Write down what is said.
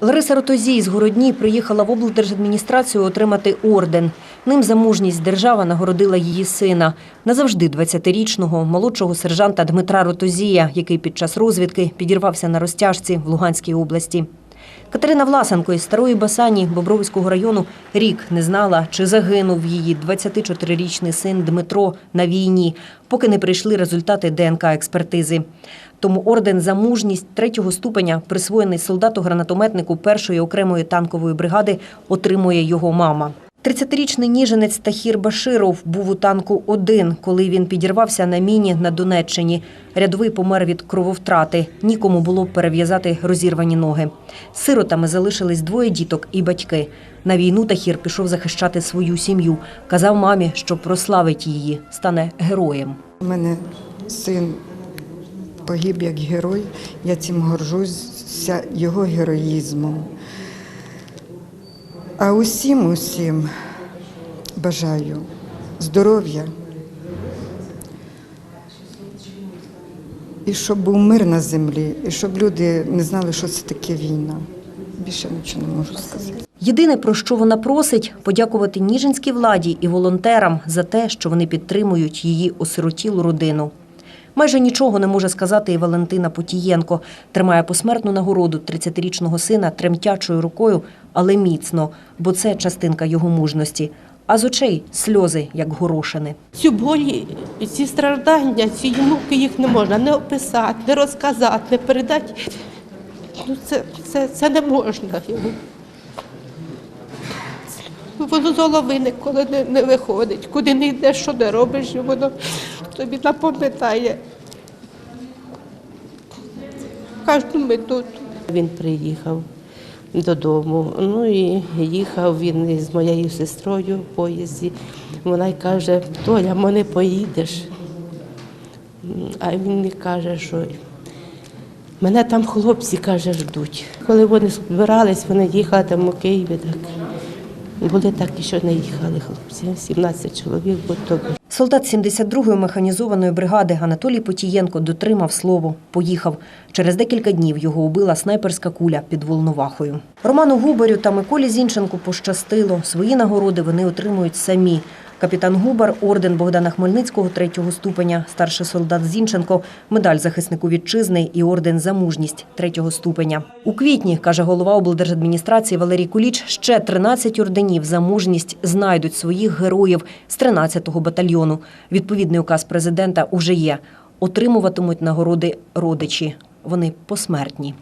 Лариса Ротозій з Городні приїхала в облдержадміністрацію отримати орден. Ним за мужність держава нагородила її сина, назавжди 20-річного молодшого сержанта Дмитра Ротозія, який під час розвідки підірвався на розтяжці в Луганській області. Катерина Власенко із Старої Басані Бобровського району рік не знала, чи загинув її 24-річний син Дмитро на війні, поки не прийшли результати ДНК-експертизи. Тому орден за мужність третього ступеня, присвоєний солдату-гранатометнику першої окремої танкової бригади, отримує його мама. 30-річний ніженець Тахір Баширов був у танку один, коли він підірвався на міні на Донеччині. Рядовий помер від крововтрати. Нікому було перев'язати розірвані ноги. Сиротами залишились двоє діток і батьки. На війну Тахір пішов захищати свою сім'ю. Казав мамі, що прославить її, стане героєм. У мене син погиб як герой. Я цим горжуся його героїзмом. А усім, усім бажаю здоров'я. І щоб був мир на землі, і щоб люди не знали, що це таке війна. Більше нічого не можу сказати. Єдине, про що вона просить, подякувати Ніжинській владі і волонтерам за те, що вони підтримують її осиротілу родину. Майже нічого не може сказати і Валентина Потієнко. Тримає посмертну нагороду 30-річного сина тремтячою рукою, але міцно, бо це частинка його мужності. А з очей сльози, як горошини. Цю болі, ці страждання, ці муки їх не можна не описати, не розказати, не передати. Ну, це, це, це не можна. Воно з голови ніколи не, не виходить. Куди не йдеш, що не робиш, воно тобі напам'ятає. Кожну минуту. Він приїхав додому. Ну і їхав він із моєю сестрою в поїзді. Вона й каже, Толя, мо не поїдеш. А він мені каже, що мене там хлопці каже, ждуть. Коли вони збирались, вони їхали там у Києві. Так. Були так, що не їхали хлопці. 17 чоловік, бо то Солдат 72-ї механізованої бригади Анатолій Потієнко дотримав слово. Поїхав. Через декілька днів його убила снайперська куля під Волновахою. Роману Губарю та Миколі Зінченку пощастило. Свої нагороди вони отримують самі. Капітан Губар, орден Богдана Хмельницького третього ступеня, старший солдат Зінченко, медаль захиснику вітчизни і орден за мужність третього ступеня. У квітні, каже голова облдержадміністрації Валерій Куліч, ще 13 орденів за мужність знайдуть своїх героїв з 13-го батальйону. Відповідний указ президента уже є. Отримуватимуть нагороди родичі. Вони посмертні.